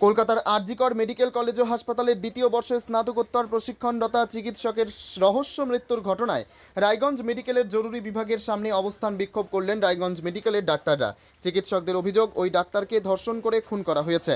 কলকাতার RG Kar medical college ও হাসপাতালের দ্বিতীয় বর্ষের স্নাতকোত্তর প্রশিক্ষণরতা চিকিৎসকের রহস্য মৃত্যুর ঘটনায় রায়গঞ্জ মেডিকেলের জরুরি বিভাগের সামনে অবস্থান বিক্ষোভ করলেন রায়গঞ্জ মেডিকেলের ডাক্তাররা। চিকিৎসকদের অভিযোগ, ওই ডাক্তারকে ধর্ষণ করে খুন করা হয়েছে।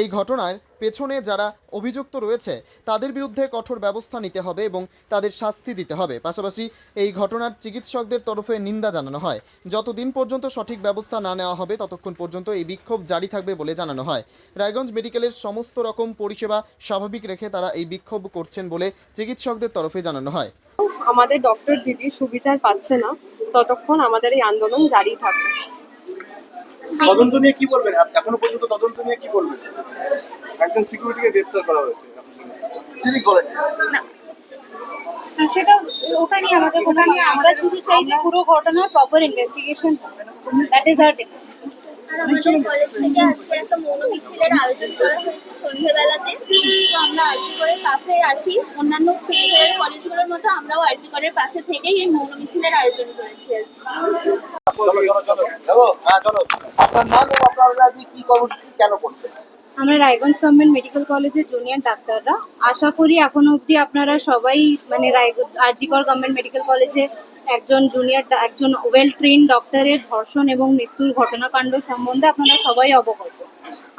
এই ঘটনার পেছনে যারা অভিযুক্ত রয়েছে, তাদের বিরুদ্ধে কঠোর ব্যবস্থা নিতে হবে এবং তাদের শাস্তি দিতে হবে। পাশাপাশি এই ঘটনার চিকিৎসকদের তরফে নিন্দা জানানো হয়। যতদিন পর্যন্ত সঠিক ব্যবস্থা না নেওয়া হবে, ততক্ষণ পর্যন্ত এই বিক্ষোভ জারি থাকবে বলে জানানো হয়। রায়গঞ্জ মেডিকেলের সমস্ত রকম পরিষেবা স্বাভাবিক রেখে তারা এই বিক্ষোভ করছেন বলে চিকিৎসকদের তরফে জানানো হয়। আমাদের ডক্টর দিদি সুবিচার পাচ্ছে না ততক্ষণ আমাদের এই আন্দোলন জারি থাকবে। তদন্ত নিয়ে কি বলবেন? এখনও পর্যন্ত তদন্ত নিয়ে কি বলবেন? একজন সিকিউরিটিকে গ্রেপ্তার করা হয়েছে। তিনি করেন। আর সেটা ওটা নিয়ে আমাদের ওটা নিয়ে আমরা শুধু চাই যে পুরো ঘটনার প্রপার ইনভেস্টিগেশন দ্যাট ইজ আর আর আমাদের কলেজ থেকে আজকে একটা মৌন মিছিলের আয়োজন করা হয়েছে সন্ধ্যেবেলাতে। তো আমরা আরজি করের পাশে আছি। অন্যান্য ফিল্ডের কলেজগুলোর মতো আমরাও আরজি করের পাশে থেকেই এই মৌন মিছিলের আয়োজন করেছি আজকে হ্যাঁ আপনার নাম এবং আপনারা কি কর্মসূচি কেন করছেন? আমরা রায়গঞ্জ গভর্নমেন্ট মেডিকেল কলেজের জুনিয়র ডাক্তাররা। আশা করি এখনও অবধি আপনারা সবাই মানে রায়গঞ্জ আরজিকর গভর্নমেন্ট মেডিকেল কলেজে একজন জুনিয়র একজন ওয়েল ট্রেন ডক্টরের ধর্ষণ এবং মৃত্যুর ঘটনাকাণ্ড সম্বন্ধে আপনারা সবাই অবগত।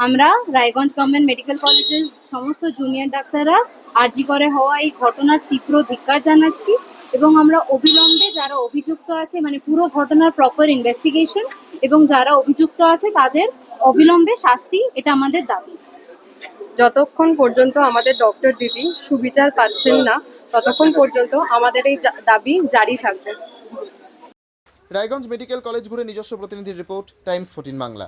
আমরা রায়গঞ্জ গভর্নমেন্ট মেডিকেল কলেজের সমস্ত জুনিয়র ডাক্তাররা আরজি করে হওয়া এই ঘটনার তীব্র ধিক্কার জানাচ্ছি এবং আমরা অবিলম্বে যারা অভিযুক্ত আছে মানে পুরো ঘটনার প্রপার ইনভেস্টিগেশন এবং যারা অভিযুক্ত আছে, তাদের অবিলম্বে শাস্তি এটা আমাদের দাবি। যতক্ষণ পর্যন্ত আমাদের ডক্টর দিদি সুবিচার পাচ্ছেন না ততক্ষণ পর্যন্ত আমাদের এই দাবি জারি থাকবে। রায়গঞ্জ মেডিকেল কলেজ ঘুরে নিজস্ব প্রতিনিধির রিপোর্ট টাইমস ফোর্টিন বাংলা।